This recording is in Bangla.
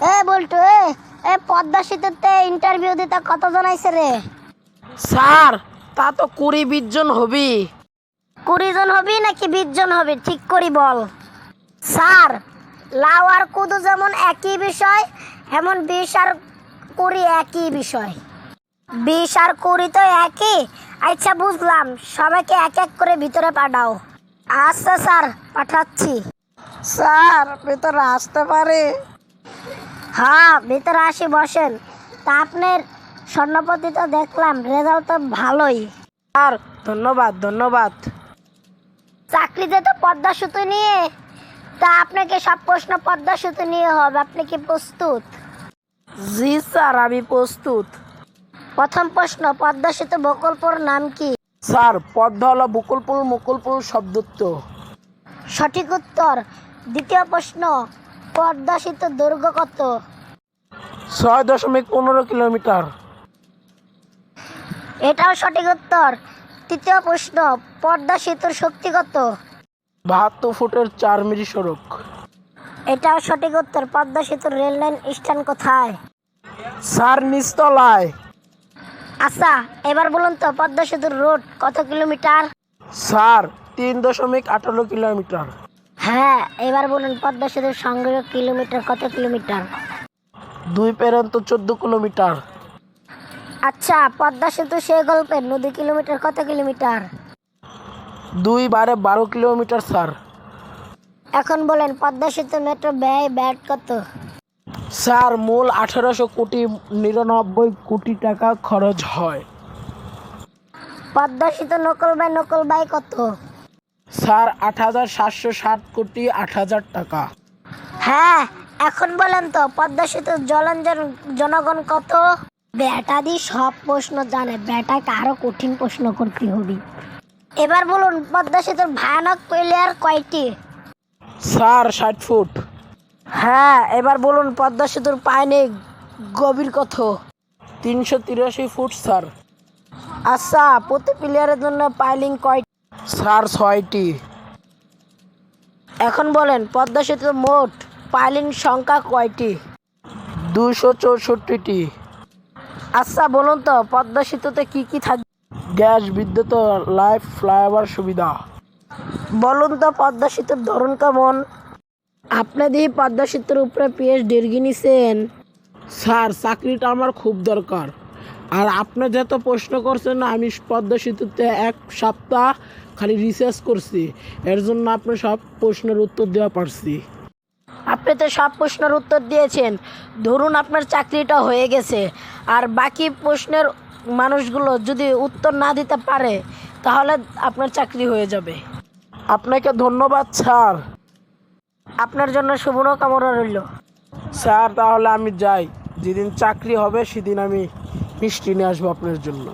এ বলটু এ এ পদ্মা সেতুতে ইন্টারভিউ দিতে কতজন আইছে রে? স্যার তা তো কুড়ি বিশ জন হবি। কুড়ি জন হবি নাকি বিশ জন হবি? ঠিক করি বল। স্যার লাউ আর কুদু যেমন একই বিষয় এমন বিষ আর কুড়ি একই বিষয়। বিষ আর কুড়ি তো একই? আচ্ছা বুঝলাম। সবাইকে এক এক করে ভিতরে পাঠাও। আচ্ছা স্যার পাঠাচ্ছি। স্যার ভেতরে আসতে পারে। হ্যাঁ ভিতরে আসি বসেন। তা আপনার স্বর্ণপতি তো দেখলাম রেজাল্ট তো ভালোই। স্যার ধন্যবাদ ধন্যবাদ। চাকরিতে তো পদ্মা সেতু নিয়ে তা আপনাকে সব প্রশ্ন পদ্মা সেতু নিয়ে হবে আপনি কি প্রস্তুত? জি স্যার আমি প্রস্তুত। প্রথম প্রশ্ন পদ্মা সেতু প্রকল্পর নাম কি? স্যার পদ্মা হলো বকুলপুর মুকুলপুর শব্দত্ব। সঠিক উত্তর দ্বিতীয় প্রশ্ন পদ্মা সেতুর দৈর্ঘ্য কত? ছয় দশমিক পনেরো কিলোমিটার। এটাও সঠিক উত্তর। তৃতীয় প্রশ্ন পদ্মা সেতুর শক্তি কত? বাহাত্তর ফুটের চার মিলি সড়ক। এটাও সঠিক উত্তর পদ্মা সেতুর রেল লাইন স্ট্যান্ড কোথায়? স্যার নিচতলায়। আচ্ছা এবার বলুন তো পদ্মা সেতুর রোড কত কিলোমিটার? স্যার তিন দশমিক আঠারো কিলোমিটার। হ্যাঁ। এবার বলুন পদ্মা সেতুর সংগ্রহ কিলোমিটার কত কিলোমিটার? দুই পেরন্ত চোদ্দ কিলোমিটার। আচ্ছা পদ্মা সেতু সে গল্পের নদী কিলোমিটার কত কিলোমিটার? দুই বারে বারো কিলোমিটার স্যার। এখন বলেন পদ্মা সেতু মেট্রো ব্যয় ব্যাট কত? স্যার মূল আঠারোশো কোটি নিরানব্বই কোটি টাকা খরচ হয়। পদ্মা সেতু নকল বাই নকল বাই কত? স্যার আট হাজার সাতশো ষাট কোটি আট হাজার টাকা। হ্যাঁ এখন বলেন তো পদ্মা সেতু জলঞ্জন জনগণ কত? বেটা দি সব প্রশ্ন জানে বেটাকে আরও কঠিন প্রশ্ন করতে হবে। এবার বলুন পদ্মা সেতুর ভয়ানক প্লেয়ার কয়টি? স্যার ষাট ফুট। হ্যাঁ এবার বলুন পদ্মা সেতুর পায়নি গভীর কত? তিনশো তিরাশি ফুট স্যার। আচ্ছা প্রতি প্লেয়ারের জন্য পাইলিং কয় স্যার ছয়টি। এখন বলেন, পদ্মা সেতুর মোট পাইলিং সংখ্যা কয়টি? দুশো চৌষট্টিটি। আচ্ছা বলুন তো, পদ্মা সেতুতে কি কি থাকবে গ্যাস, বিদ্যুৎ লাইফ ফ্লাইওভার সুবিধা। বলুন তো, পদ্মা সেতুর ধরন কেমন? আপনি দিয়ে পদ্মা সেতুর উপরে পিএস ডিগ্রি নিছেন? স্যার, চাকরিটা আমার খুব দরকার। আর আপনি যত প্রশ্ন করছেন, আমি পদ্মা সেতুতে এক সপ্তাহ খালি রিসার্চ করছি এর জন্য আপনি সব প্রশ্নের উত্তর দেওয়া পারছি। আপনি তো সব প্রশ্নের উত্তর দিয়েছেন ধরুন আপনার চাকরিটা হয়ে গেছে আর বাকি প্রশ্নের মানুষগুলো যদি উত্তর না দিতে পারে তাহলে আপনার চাকরি হয়ে যাবে। আপনাকে ধন্যবাদ স্যার। আপনার জন্য শুভকামনা রইল। স্যার তাহলে আমি যাই। যেদিন চাকরি হবে সেদিন আমি মিষ্টি নিয়ে আসব আপনার জন্য।